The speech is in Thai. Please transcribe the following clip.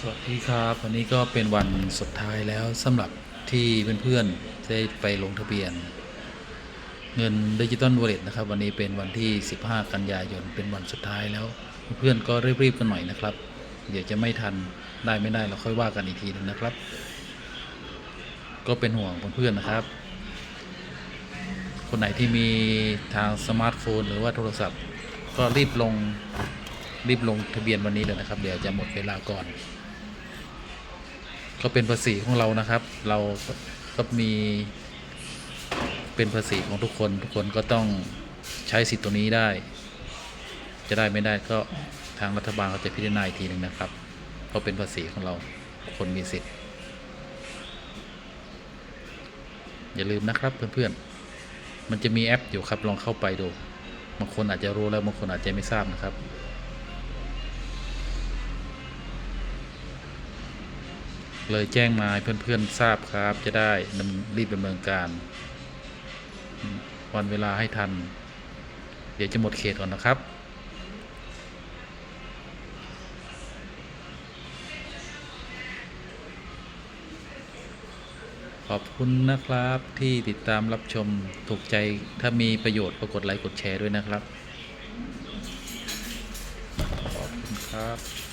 สวัสดีครับ วันนี้ก็เป็นวันสุดท้ายแล้วสำหรับที่เพื่อนๆได้ไปลงทะเบียน เงินดิจิตอลวอลเล็ตนะครับ วันนี้เป็นวันที่ 15 กันยายนเป็นวันสุดท้ายแล้ว เพื่อนๆก็รีบๆกันหน่อยนะครับ เดี๋ยวจะไม่ทันได้ไม่ได้เราค่อยว่ากันอีกทีนึงนะครับ ก็เป็นห่วงเพื่อนๆนะครับ คนไหนที่มีทางสมาร์ทโฟนหรือว่าโทรศัพท์ ก็รีบลงรีบลงทะเบียนวันนี้เลยนะครับ เดี๋ยวจะหมดเวลาก่อน ก็เป็นภาษีของเรานะครับ เราก็มีเป็นภาษีของทุกคน ทุกคนก็ต้องใช้สิทธิ์ตัวนี้ได้ จะได้ไม่ได้ก็ทางรัฐบาลเขาจะพิจารณาอีกทีหนึ่งนะครับ เพราะเป็นภาษีของเราคนมีสิทธิ์ อย่าลืมนะครับเพื่อนๆ มันจะมีแอปอยู่ครับลองเข้าไปดูบางคนอาจจะรู้แล้วบางคนอาจจะไม่ทราบนะครับ เลยแจ้งมาเพื่อนๆทราบครับ จะได้ดำรีบดำเนินการ วันเวลาให้ทัน เดี๋ยวจะหมดเขตก่อนนะครับขอบคุณนะครับที่ติดตามรับชมถูกใจถ้ามีประโยชน์ก็กดไลค์กดแชร์ด้วยนะครับ ขอบคุณครับ